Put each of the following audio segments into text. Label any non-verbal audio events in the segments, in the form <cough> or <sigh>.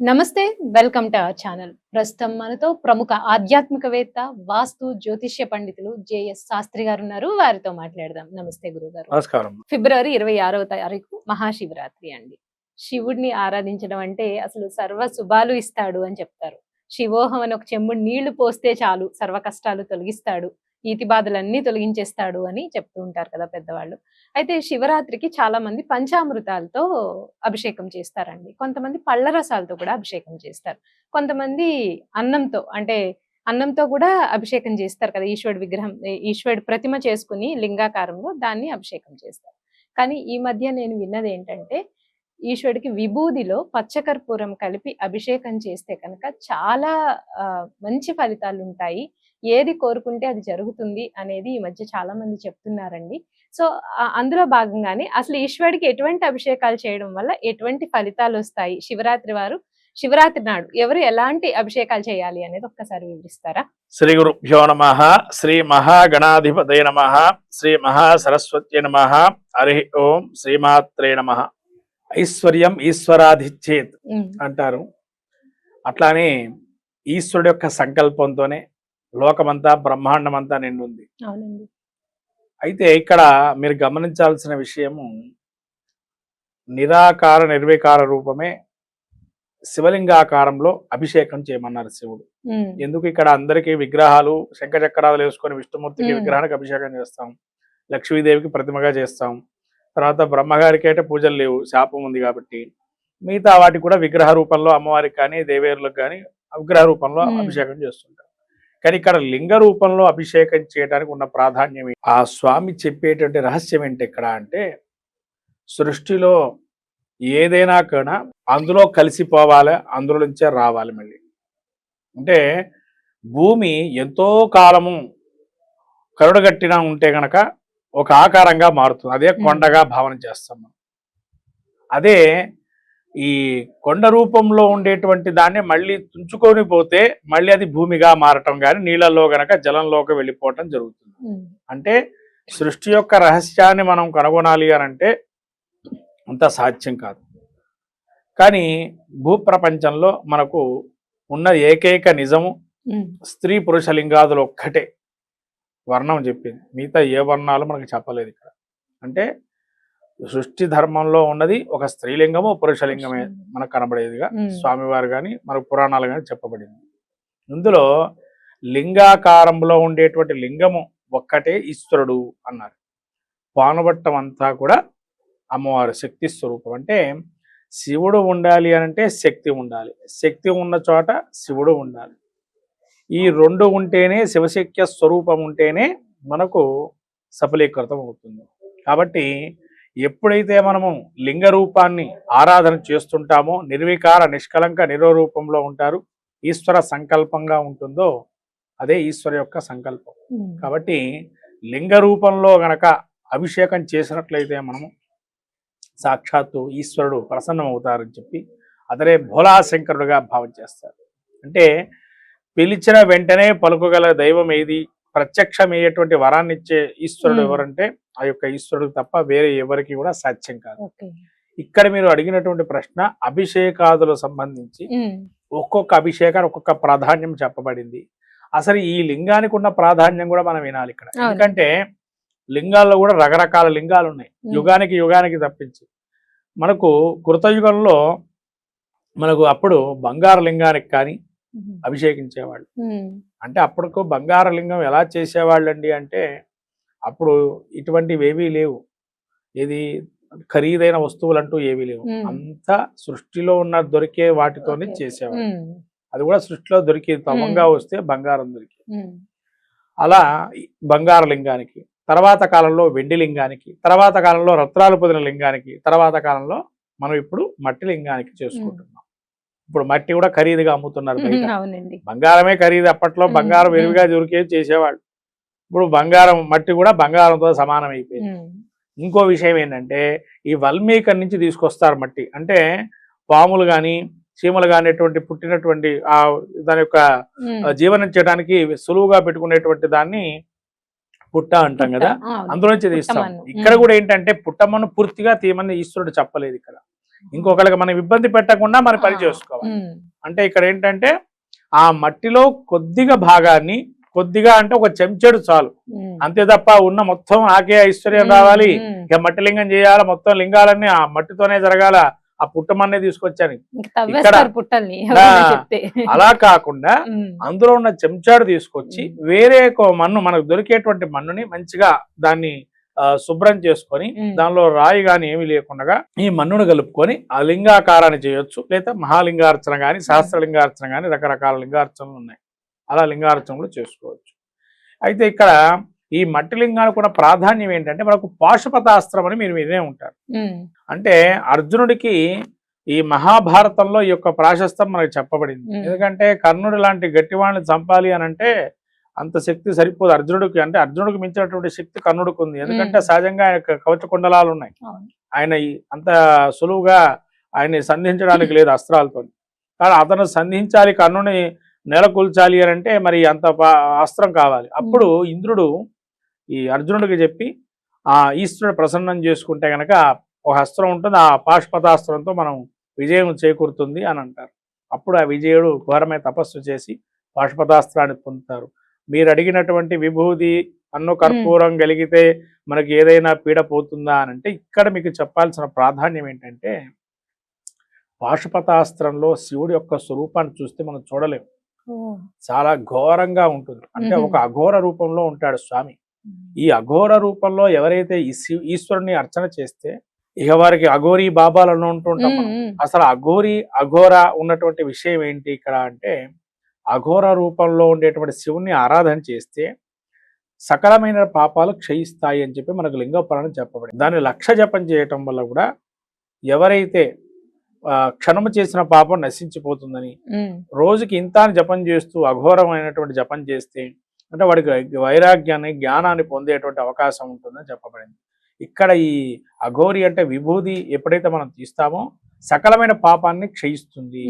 నమస్తే welcome to our channel. ప్రస్తుతం మనతో ప్రముఖ ఆధ్యాత్మికవేత్త వాస్తు జ్యోతిష్య పండితులు జేఎస్ శాస్త్రి గారు ఉన్నారు. వారితో మాట్లాడదాం. నమస్తే గురుగారు. నమస్కారం. ఫిబ్రవరి ఇరవై ఆరవ తారీఖు మహాశివరాత్రి అండి. శివుడిని ఆరాధించడం అంటే అసలు సర్వ శుభాలు ఇస్తాడు అని చెప్తారు. శివోహం అని ఒక చెంబుడు నీళ్ళు పోస్తే చాలు సర్వ కష్టాలు తొలగిస్తాడు. ఈతి బాధలన్నీ తొలగించేస్తాడు అని చెప్తూ ఉంటారు కదా పెద్దవాళ్ళు. అయితే శివరాత్రికి చాలా మంది పంచామృతాలతో అభిషేకం చేస్తారండి. కొంతమంది పళ్ళ రసాలతో కూడా అభిషేకం చేస్తారు. కొంతమంది అన్నంతో అంటే అన్నంతో కూడా అభిషేకం చేస్తారు కదా ఈశ్వరుడు విగ్రహం ఈశ్వరుడు ప్రతిమ చేసుకుని లింగాకారంలో దాన్ని అభిషేకం చేస్తారు. కానీ ఈ మధ్య నేను విన్నది ఏంటంటే ఈశ్వరుడికి విభూదిలో పచ్చకర్పూరం కలిపి అభిషేకం చేస్తే కనుక చాలా మంచి ఫలితాలు ఉంటాయి ఏది కోరుకుంటే అది జరుగుతుంది అనేది ఈ మధ్య చాలా మంది చెప్తున్నారండి. సో అందులో భాగంగానే అసలు ఈశ్వరుడికి ఎటువంటి అభిషేకాలు చేయడం వల్ల ఎటువంటి ఫలితాలు వస్తాయి? శివరాత్రి వారు శివరాత్రి నాడు ఎవరు ఎలాంటి అభిషేకాలు చేయాలి అనేది ఒక్కసారి వివరిస్తారా? శ్రీ గురుభ్యో నమ శ్రీ మహాగణాధిపతయ నమ శ్రీ మహాసరస్వత్య నమ హరి ఓం శ్రీమాత్రే నమ. ఐశ్వర్యం ఈశ్వరాధిచ్చేత్ అంటారు. అట్లానే ఈశ్వరుడు యొక్క సంకల్పంతోనే లోకమంతా బ్రహ్మాండమంతా నిండుంది. అయితే ఇక్కడ మీరు గమనించాల్సిన విషయము నిరాకార నిర్వికార రూపమే శివలింగాకారంలో అభిషేకం చేయమన్నారు శివుడు. ఎందుకు ఇక్కడ అందరికీ విగ్రహాలు శంఖచక్రాలు వేసుకొని విష్ణుమూర్తికి. విగ్రహానికి అభిషేకం చేస్తాం లక్ష్మీదేవికి ప్రతిమగా చేస్తాం తర్వాత బ్రహ్మగారికి అయితే పూజలు లేవు శాపం ఉంది కాబట్టి మిగతా వాటికి కూడా విగ్రహ రూపంలో అమ్మవారికి కానీ దేవేరులకు కానీ విగ్రహ రూపంలో. అభిషేకం చేస్తుంటాం. కానీ ఇక్కడ లింగ రూపంలో అభిషేకం చేయడానికి ఉన్న ప్రాధాన్యం? ఆ స్వామి చెప్పేటువంటి రహస్యం ఏంటి ఇక్కడ అంటే సృష్టిలో ఏదైనా కూడా అందులో కలిసిపోవాలి అందులో నుంచే రావాలి మళ్ళీ. అంటే భూమి ఎంతో కాలము కరుడగట్టిన ఉంటే గనక ఒక ఆకారంగా మారుతుంది. అదే కొండగా భావన చేస్తాం మనం. అదే ఈ కొండ రూపంలో ఉండేటువంటి దాన్ని మళ్ళీ తుంచుకొని పోతే మళ్ళీ అది భూమిగా మారటం కానీ నీళ్ళలో గనక జలంలోకి వెళ్ళిపోవటం జరుగుతుంది. అంటే సృష్టి యొక్క రహస్యాన్ని మనం కనుగొనాలి అని అంటే అంత సాధ్యం కాదు. కానీ భూప్రపంచంలో మనకు ఉన్న ఏకైక నిజము స్త్రీ పురుష లింగాదులు ఒక్కటే వర్ణం చెప్పింది. మిగతా ఏ వర్ణాలు మనకు చెప్పలేదు ఇక్కడ. అంటే సృష్టి ధర్మంలో ఉన్నది ఒక స్త్రీలింగము పురుషలింగమే మనకు కనబడేదిగా. స్వామివారు కానీ మనకు పురాణాలు కానీ చెప్పబడింది. ఇందులో లింగాకారంలో ఉండేటువంటి లింగము ఒక్కటే ఈశ్వరుడు అన్నారు. పానుబట్టం అంతా కూడా అమ్మవారు శక్తి స్వరూపం. అంటే శివుడు ఉండాలి అంటే శక్తి ఉండాలి. శక్తి ఉన్న చోట శివుడు ఉండాలి. ఈ రెండు ఉంటేనే శివశక్య స్వరూపం ఉంటేనే మనకు సఫలీకృతం అవుతుంది. కాబట్టి ఎప్పుడైతే మనము లింగ రూపాన్ని ఆరాధన చేస్తుంటామో నిర్వికార నిష్కలంక నిరోరూపంలో ఉంటారు ఈశ్వర సంకల్పంగా ఉంటుందో అదే ఈశ్వర యొక్క సంకల్పం. కాబట్టి లింగ రూపంలో గనక అభిషేకం చేసినట్లయితే మనము సాక్షాత్తు ఈశ్వరుడు ప్రసన్నం అవుతారని చెప్పి అతనే భోలాశంకరుడుగా భావం చేస్తారు. అంటే పిలిచిన వెంటనే పలుకుగల దైవం ఏది? ప్రత్యక్షమయ్యేటువంటి వరాన్ని ఇచ్చే ఈశ్వరుడు. ఎవరంటే ఆ యొక్క ఈశ్వరుడు తప్ప వేరే ఎవరికి కూడా సాధ్యం కాదు. ఇక్కడ మీరు అడిగినటువంటి ప్రశ్న అభిషేకాదులకు సంబంధించి ఒక్కొక్క అభిషేకానికి ఒక్కొక్క ప్రాధాన్యం చెప్పబడింది. అసలు ఈ లింగానికి ఉన్న ప్రాధాన్యం కూడా మనం వినాలి ఇక్కడ. ఎందుకంటే లింగాల్లో కూడా రకరకాల లింగాలు ఉన్నాయి. యుగానికి యుగానికి తప్పించి. మనకు కృతయుగంలో మనకు అప్పుడు బంగారు లింగానికి కానీ అభిషేకించేవాళ్ళు. అంటే అప్పటికు బంగారు లింగం ఎలా చేసేవాళ్ళండి అంటే అప్పుడు ఇటువంటివి ఏవీ లేవు. ఇది ఖరీదైన వస్తువులు అంటూ ఏవీ లేవు. అంతా సృష్టిలో ఉన్న దొరికే వాటితోనే ఉమ్, అది కూడా సృష్టిలో దొరికేది. తమంగా వస్తే బంగారం దొరికేది. ఉమ్, అలా బంగారు లింగానికి తర్వాత కాలంలో వెండి లింగానికి తర్వాత కాలంలో రత్నాలు పొందిన లింగానికి తర్వాత కాలంలో మనం ఇప్పుడు మట్టి లింగానికి చేసుకుంటున్నాం. ఇప్పుడు మట్టి కూడా ఖరీదుగా అమ్ముతున్నారు బయట. <laughs> బంగారమే ఖరీదు. అప్పట్లో బంగారం. విరివిగా దొరికేది చేసేవాళ్ళు. ఇప్పుడు బంగారం మట్టి కూడా బంగారంతో సమానం అయిపోయింది ఇంకో విషయం ఏంటంటే ఈ వల్మీకం నుంచి తీసుకొస్తారు మట్టి. అంటే పాములు కానీ చీమలు కానిటువంటి పుట్టినటువంటి ఆ దాని యొక్క జీవనం చేయడానికి సులువుగా పెట్టుకునేటువంటి దాన్ని పుట్ట అంటాం కదా? అవును. అందులో నుంచి తీస్తాం. ఇక్కడ. కూడా ఏంటంటే పుట్టమ్మను పూర్తిగా తీయమని ఈశ్వరుడు చెప్పలేదు ఇక్కడ. ఇంకొకరికి మనం ఇబ్బంది పెట్టకుండా మన పని. చేసుకోవాలి. అంటే ఇక్కడ ఏంటంటే ఆ మట్టిలో కొద్దిగా భాగాన్ని కొద్దిగా అంటే ఒక చెంచాడు చాలు. అంతే తప్ప ఉన్న మొత్తం నాకే ఐశ్వర్యం రావాలి. ఇక మట్టి లింగం చేయాలి మొత్తం లింగాలన్నీ ఆ మట్టితోనే జరగాల ఆ పుట్టమన్నే తీసుకొచ్చాను. ఇంక తవ్వేస్తారు పుట్టల్ని నా- ఎవరైనా చెప్తే. అలా కాకుండా అందులో ఉన్న చెంచాడు తీసుకొచ్చి వేరే ఒక మన్ను మనకు దొరికేటువంటి మన్నుని మంచిగా దాన్ని శుభ్రం చేసుకొని. దానిలో రాయి గాని ఏమీ లేకుండా ఈ మన్నును కలుపుకొని ఆ లింగాకారాన్ని చేయొచ్చు. లేదా మహాలింగార్చన గాని సహస్రలింగార్చన గాని రకరకాల లింగార్చనలు ఉన్నాయి. అలా లింగార్చనలు చేసుకోవచ్చు. అయితే ఇక్కడ ఈ మట్టి లింగానికి కూడా ప్రాధాన్యం ఏంటంటే మనకు పాశుపతాస్త్రం అని మీరు వినే ఉంటారు. అంటే అర్జునుడికి ఈ మహాభారతంలో ఈ యొక్క ప్రాశస్తం మనకు చెప్పబడింది. ఎందుకంటే కర్ణుడు లాంటి గట్టివాళ్ళని చంపాలి అని అంటే అంత శక్తి సరిపోదు అర్జునుడికి. అంటే అర్జునుడికి మించినటువంటి శక్తి కర్ణుడికి ఉంది. ఎందుకంటే. సహజంగా ఆయన కవచ కుండలాలు ఉన్నాయి. ఆయన అంత సులువుగా ఆయన్ని సంధించడానికి లేదు అస్త్రాలతో కానీ అతను సంధించాలి కర్ణుని నెలకొల్చాలి అని అంటే మరి అంత అస్త్రం కావాలి. అప్పుడు ఇంద్రుడు ఈ అర్జునుడికి చెప్పి ఆ ఈశ్వరుడు ప్రసన్నం చేసుకుంటే గనక ఒక అస్త్రం ఉంటుంది ఆ పాశుపతాస్త్రంతో మనం విజయం చేకూరుతుంది అని అంటారు. అప్పుడు ఆ విజయుడు ఘోరమైన తపస్సు చేసి పాశుపతాస్త్రాన్ని పొందుతారు. మీరు అడిగినటువంటి విభూది అన్ను కర్పూరం కలిగితే మనకి ఏదైనా పీడ పోతుందా అని అంటే ఇక్కడ మీకు చెప్పాల్సిన ప్రాధాన్యం ఏంటంటే పాశుపతాస్త్రంలో శివుడి యొక్క స్వరూపాన్ని చూస్తే మనం చూడలేం. ఓ, చాలా ఘోరంగా ఉంటుంది. అంటే. ఒక అఘోర రూపంలో ఉంటాడు స్వామి. ఈ అఘోర రూపంలో ఎవరైతే ఈ శివ ఈశ్వరుని అర్చన చేస్తే ఇక వారికి అఘోరి బాబాలను ఉంటుంటాం అసలు అఘోరి అఘోర ఉన్నటువంటి విషయం ఏంటి ఇక్కడ అంటే అఘోర రూపంలో ఉండేటువంటి శివుణ్ణి ఆరాధన చేస్తే సకలమైన పాపాలు క్షయిస్తాయి అని చెప్పి మనకు లింగ పురాణం చెప్పబడింది. దాన్ని లక్ష జపం చేయటం వల్ల కూడా ఎవరైతే క్షణము చేసిన పాపం నశించిపోతుందని. రోజుకి ఇంత జపం చేస్తూ అఘోరమైనటువంటి జపం చేస్తే అంటే వాడికి వైరాగ్యాన్ని జ్ఞానాన్ని పొందేటువంటి అవకాశం ఉంటుందని చెప్పబడింది. ఇక్కడ ఈ అఘోరి అంటే విభూది ఎప్పుడైతే మనం తీస్తామో సకలమైన పాపాన్ని క్షయిస్తుంది.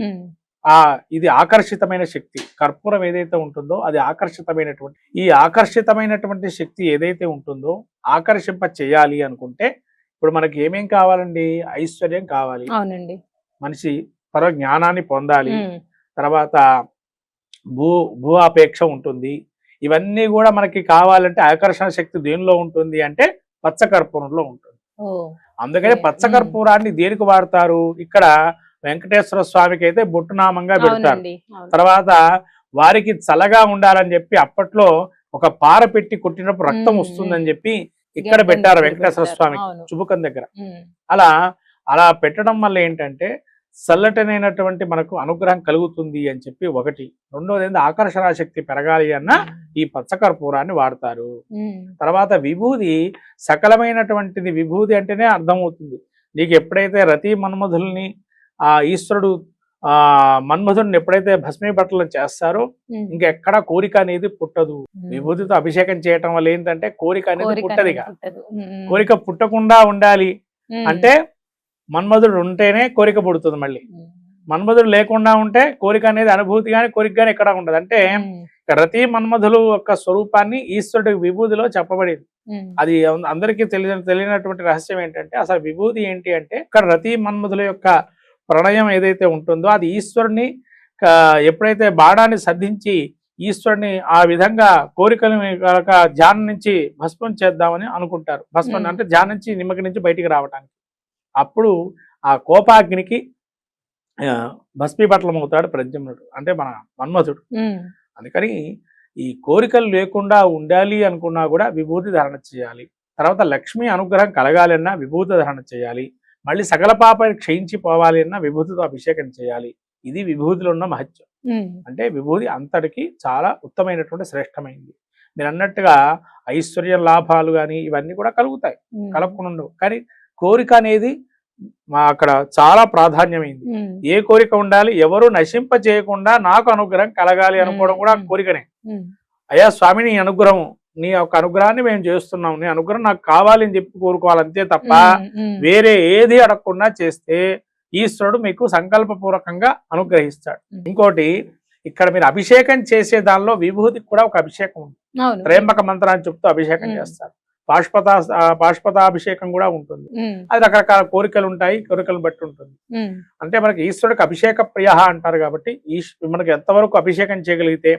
ఆ ఇది ఆకర్షితమైన శక్తి. కర్పూరం ఏదైతే ఉంటుందో అది ఆకర్షితమైనటువంటి ఈ ఆకర్షితమైనటువంటి శక్తి ఏదైతే ఉంటుందో ఆకర్షింప చేయాలి అనుకుంటే ఇప్పుడు మనకి ఏమేం కావాలండి? ఐశ్వర్యం కావాలి. అవునండి. మనిషి పర జ్ఞానాన్ని పొందాలి తర్వాత భూ భూ అపేక్ష ఉంటుంది. ఇవన్నీ కూడా మనకి కావాలంటే ఆకర్షణ శక్తి దేనిలో ఉంటుంది అంటే పచ్చకర్పూరంలో ఉంటుంది. అందుకని. పచ్చకర్పూరాన్ని దేనికి వాడతారు? ఇక్కడ వెంకటేశ్వర స్వామికి అయితే బొట్టునామంగా పెడతారు. తర్వాత వారికి చల్లగా ఉండాలని చెప్పి అప్పట్లో ఒక పార పెట్టి కొట్టినప్పుడు రక్తం. వస్తుందని చెప్పి ఇక్కడ పెట్టారు వెంకటేశ్వర అవును. చుబుకం దగ్గర. అలా అలా పెట్టడం వల్ల ఏంటంటే చల్లటనైనటువంటి మనకు అనుగ్రహం కలుగుతుంది అని చెప్పి ఒకటి. రెండోది ఏంటి ఆకర్షణ శక్తి పెరగాలి అన్న ఈ పచ్చకర్పూరాన్ని వాడతారు. తర్వాత విభూది సకలమైనటువంటిది విభూది అంటేనే అర్థమవుతుంది. నీకు ఎప్పుడైతే రతి మన్మధుల్ని ఆ ఈశ్వరుడు ఆ మన్మధుడిని ఎప్పుడైతే భస్మీపట్టలు చేస్తారో ఉమ్, ఇంకెక్కడ కోరిక అనేది పుట్టదు. విభూతితో అభిషేకం చేయటం వల్ల ఏంటంటే కోరిక అనేది పుట్టదిగా. కోరిక పుట్టకుండా ఉండాలి. అంటే మన్మధుడు ఉంటేనే కోరిక పుడుతుంది మళ్ళీ. మన్మధుడు లేకుండా ఉంటే కోరిక అనేది అనుభూతి కానీ కోరిక కానీ ఎక్కడ ఉండదు. అంటే రతి మన్మధులు యొక్క స్వరూపాన్ని ఈశ్వరుడి విభూతిలో చెప్పబడింది. అది అందరికీ తెలియని తెలియనటువంటి రహస్యం ఏంటంటే అసలు విభూతి ఏంటి అంటే ఇక్కడ రతి మన్మధుల యొక్క ప్రణయం ఏదైతే ఉంటుందో అది ఈశ్వరుని ఎప్పుడైతే బాణాన్ని సంధించి ఈశ్వరుని ఆ విధంగా కోరికలను కనుక ధ్యానం నుంచి భస్మం చేద్దామని అనుకుంటారు. భస్మం. అంటే ధ్యానం నుంచి నిమ్మకి నుంచి బయటికి రావడానికి అప్పుడు ఆ కోపాగ్నికి అవుతాడు ప్రద్యుమ్నుడు అంటే మన మన్మధుడు. ఉమ్, అందుకని ఈ కోరికలు లేకుండా ఉండాలి అనుకున్నా కూడా విభూతి ధారణ చేయాలి. తర్వాత లక్ష్మి అనుగ్రహం కలగాలి అన్నా విభూతి ధారణ చేయాలి. మళ్ళీ సకల పాపాన్ని క్షయించి పోవాలి అన్నా విభూతితో అభిషేకం చేయాలి. ఇది విభూతిలో ఉన్న మహత్యం అంటే విభూతి అంతటికి చాలా ఉత్తమైనటువంటి శ్రేష్టమైంది. మీరు అన్నట్టుగా ఐశ్వర్య లాభాలు కానీ ఇవన్నీ కూడా కలుగుతాయి. ఉండవు. కానీ కోరిక అనేది మా అక్కడ చాలా ప్రాధాన్యమైంది. ఏ కోరిక ఉండాలి ఎవరు నశింప చేయకుండా నాకు అనుగ్రహం కలగాలి అనుకోవడం కూడా. కోరికనే. అయ్యా స్వామి నీ అనుగ్రహం నీ యొక్క అనుగ్రహాన్ని మేము చేస్తున్నాం. నీ అనుగ్రహం నాకు కావాలి అని చెప్పి కోరుకోవాలి అంతే తప్ప వేరే ఏది అడగకుండా చేస్తే ఈశ్వరుడు మీకు సంకల్పపూర్వకంగా అనుగ్రహిస్తాడు. ఇంకోటి ఇక్కడ మీరు అభిషేకం చేసే దానిలో విభూతికి కూడా ఒక అభిషేకం ఉంది. త్రయంబక మంత్రాన్ని చెప్తూ అభిషేకం. చేస్తారు. పాష్పత పాష్పతాభిషేకం కూడా ఉంటుంది. అది రకరకాల కోరికలు ఉంటాయి కోరికలను బట్టి ఉంటుంది. అంటే మనకి ఈశ్వరుడికి అభిషేక ప్రియ అంటారు కాబట్టి ఈశ్ మనకి ఎంతవరకు అభిషేకం చేయగలిగితే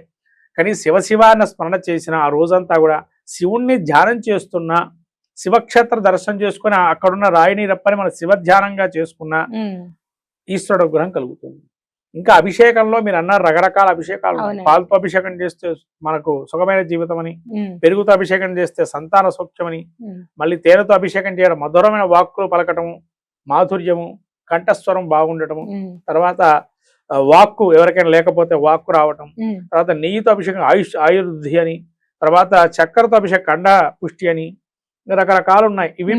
కానీ శివ శివ అన్న స్మరణ చేసిన ఆ రోజంతా కూడా శివుణ్ణి ధ్యానం చేస్తున్న శివక్షేత్ర దర్శనం చేసుకుని అక్కడున్న రాయిని రప్పని మన శివ ధ్యానంగా చేసుకున్న ఈశ్వరుడు అనుగ్రహం కలుగుతుంది. ఇంకా అభిషేకంలో మీరు అన్నారు రకరకాల అభిషేకాలు. పాలతో అభిషేకం చేస్తే మనకు సుఖమైన జీవితం అని పెరుగుతో అభిషేకం చేస్తే సంతాన సౌఖ్యమని మళ్ళీ తేనెతో అభిషేకం చేయడం మధురమైన వాక్కులు పలకటము మాధుర్యము కంఠస్వరం బాగుండటము తర్వాత వాక్కు ఎవరికైనా లేకపోతే వాక్కు రావటం తర్వాత నెయ్యితో అభిషేకం ఆయుష్ ఆయుర్వృద్ధి అని తర్వాత చక్కెరతో అభిషేకం కండ పుష్టి అని రకరకాలు ఉన్నాయి. ఇవి.